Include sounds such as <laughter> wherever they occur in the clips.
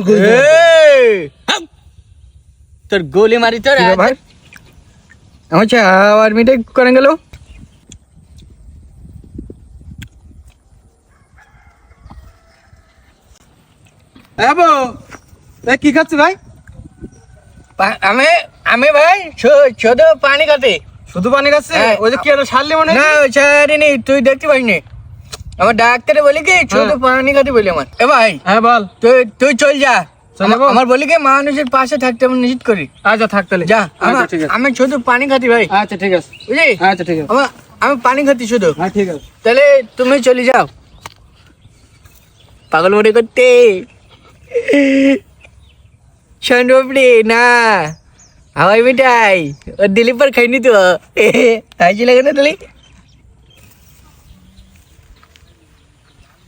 করে! তোর গোলি মারি তোর কি ব্যাপার? আমার চা আর মিটাই করেন গেল কি খাচ্ছি ভাই আমি আমি ভাই শুধু পানি খাতে শুধু পানি খাচ্ছে হ্যাঁ। ওই যে কি সারলি মনে হয়? না ছাড়িনি তুই দেখতে পাইনি আমার ডাক্তারে বলি কি শুধু পানি খাতে বলি আমার। এ ভাই হ্যাঁ বল। তুই তুই চল যা। চলে আমার বলি কি মানুষের পাশে থাকতে আমি নিশ্চিত করি। আচ্ছা থাক তাহলে। যা আচ্ছা আমার- আমি শুধু পানি খাতি ভাই। আচ্ছা ঠিক আছে। বুঝলি? আচ্ছা ঠিক আছে। আমি পানি খাতি শুধু। হ্যাঁ ঠিক আছে। তাহলে তুমি চলে যাও। পাগল মনে করতে। বাপরে না। হাওয়াই মিঠাই। ও দিলীপ পর খাইনি তো। <laughs> হাসি লাগে না তাহলে?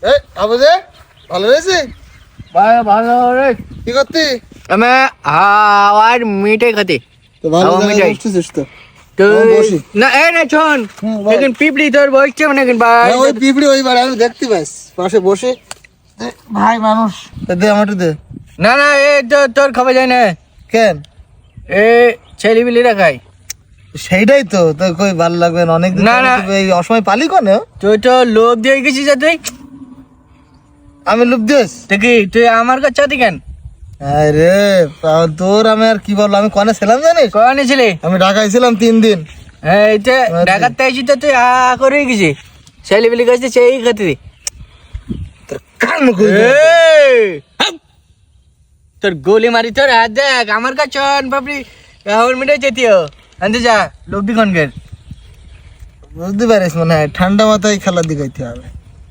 এই ভালো রয়েছে? ভালো রে। কি করতি? আমি হাওয়ার মিঠাই খাতে। তো ভালো মিঠাই। বসতেছিস তো। তুই ও, বসি। না এ না শোন। এখন পিপড়ি তোর বসছে মানে এখন ওই পিঁপড়ি ওই বারে আমি দেখতে পাশে বসে। ভাই মানুষ। দে না না এ তো- তোর খাবার যায় না। কেন? এ ছেলে বিলিরা খাই সেইটাই তো তো কই ভালো লাগবে না? অনেক না, না। এই অসময় পালি কোন? তুই তো লোক দিয়ে গেছিস তুই। আমি তো কি তুই আমার কাছে চাতি কেন? আরে তোর আমি আর কি বলব? আমি কনে ছিলাম জানিস? কনে ছিলে? আমি ঢাকায় ছিলাম তিন দিন। হ্যাঁ এটা। ডাকাতে আইছি তো তুই আ করে গেছি। ছেলে বিলি কাছে সেই খাতে তোর কান কই তোর গোলি মারি তোর হাত দেখ আমার কাছে বাপরি আমার মিটাই যেতিও আনতে যা লোক দিখন বুঝতে পারিস মনে হয় ঠান্ডা মাথায় খেলার দিকে হবে।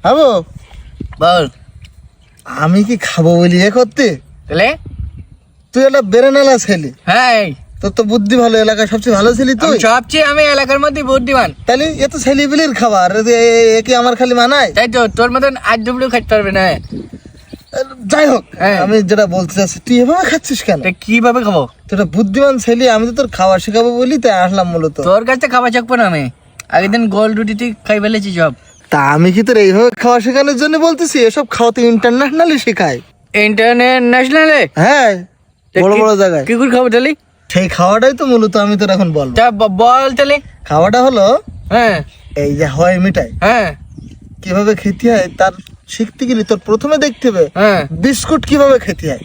হাবো? বল। আমি কি খাব বলি এ করতে? তাহলে? তুই একটা বেরেনালা ছেলে হ্যাঁ তোর তো বুদ্ধি ভালো এলাকায় সবচেয়ে ভালো ছিলি তুই। সবচেয়ে আমি এলাকার মধ্যে বুদ্ধিমান। তাহলে এ তো ছেলিবিলির খাবার এ- কি আমার খালি মানায়? তাই তো তোর মতন আজ দুবড়ো খাইতে পারবে না। যাই হোক হ্যাঁ। আমি যেটা বলতে চাচ্ছি তুই এভাবে খাচ্ছিস কেন? কীভাবে খাব? একটা বুদ্ধিমান ছেলে আমি তো তোর খাবার শেখাবো বলি তাই আসলাম মূলত। তোর কাছে খাবার চাকবো না আমি। আগের দিন গোল রুটি তুই খাই ফেলেছি সব। তা আমি কি তোর এইভাবে খাওয়া শেখানোর জন্য বলতেছি? এসব খাওয়া খাওয়াতে ইন্টারন্যাশনালি শেখায়। ইন্টারন্যাশনালে হ্যাঁ বড় বড় জায়গায়। কি করে খাব তাহলে? সেই খাওয়াটাই তো মূলত আমি তোর এখন বলব। তা ব- বল তাহলে। খাওয়াটা হলো হ্যাঁ। এই যে হয় মিঠাই। হ্যাঁ। কীভাবে খেতে হয় তার শিখতে গেলে তোর প্রথমে দেখতে হবে হ্যাঁ। বিস্কুট কীভাবে খেতে হয়।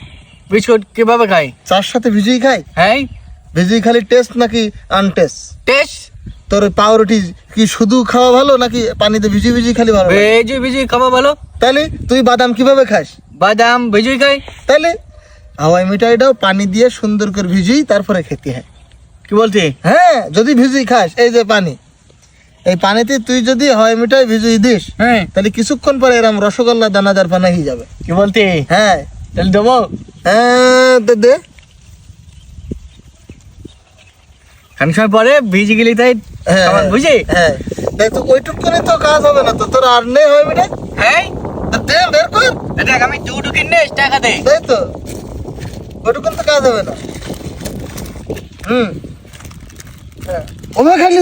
বিস্কুট কীভাবে খাই? চার সাথে ভিজিয়ে খাই? হ্যাঁ। ভিজিয়ে খালি টেস্ট নাকি আনটেস্ট টেস্ট? তোর পাউরুটি কি শুধু খাওয়া ভালো নাকি পানিতে ভিজিয়ে ভিজিয়ে খালি ভালো? ভেজি ভেজি খাব ভালো। তাহলে তুই বাদাম কীভাবে খাস? বাদাম ভেজি খাই। তাহলে হাওয়াই মিঠাইটাও পানি দিয়ে সুন্দর করে ভিজিয়ে তারপরে খেতে হয়। কি বলতে হ্যাঁ যদি ভিজিয়ে খাস এই যে পানি। এই পানিতে তুই যদি হাওয়াই মিঠাই ভিজিয়ে দিস হ্যাঁ। তাহলে কিছুক্ষণ পরে এরম রসগোল্লা দানাদার পানা হয়ে যাবে। কি বলতে হ্যাঁ। তাহলে দেবো? হ্যাঁ দে দে খান সময় পরে ভিজে গেলি তাই হ্যাঁ বুঝি হ্যাঁ। দেখ তো ওইটুক করে তো কাজ হবে না তো তোর আর নেই হয় মিঠাই হ্যাঁ? তা দে বের কর। দেখ আমি দুটো কিনে টাকা দে। তাই তো। ওইটুকুন তো কাজ হবে না। হুম। হ্যাঁ।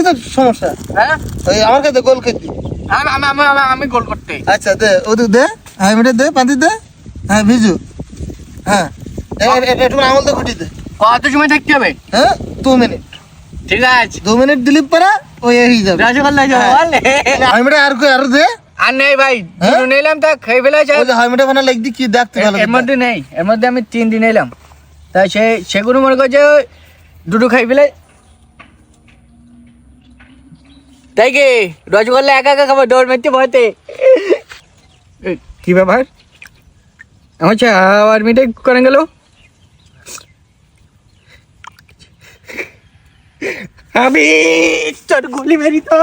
তো সমস্যা? হ্যাঁ? ওই আমার কাছে গোল খেতে আমি আমি আমি- আমি আমি গোল করতে। আচ্ছা দে দে। হ্যাঁ দে পাতি দে। হ্যাঁ ভিজু। হ্যাঁ। এবার এ- একটু আমল তো দে। কত সময় থাকতে হবে? হ্যাঁ দু মিনিট। ঠিক আছে। দু মিনিট দিলি পারা ওই হয়ে যাবে। রসগোল্লা হ্যাঁ। আর কই আর দে। আর নেই ভাই হ্যাঁ? দুটো নিলাম তা খেয়ে ফেলে ওই যে হাই মিঠাই বানা লাগদি কি দেখতে ভালো এর মধ্যে নেই এর মধ্যে আমি তিন দিন এলাম তাই সে সেগুলো মনে করছে দুটো খাই ফেলে। তাই কি? রসগোল্লা একা একা খাব দৌড় মারতে ভয়তে কি ব্যাপার? আমার চা আর মিটাই করেন গেল? আমি তোর গুলি মেরি তো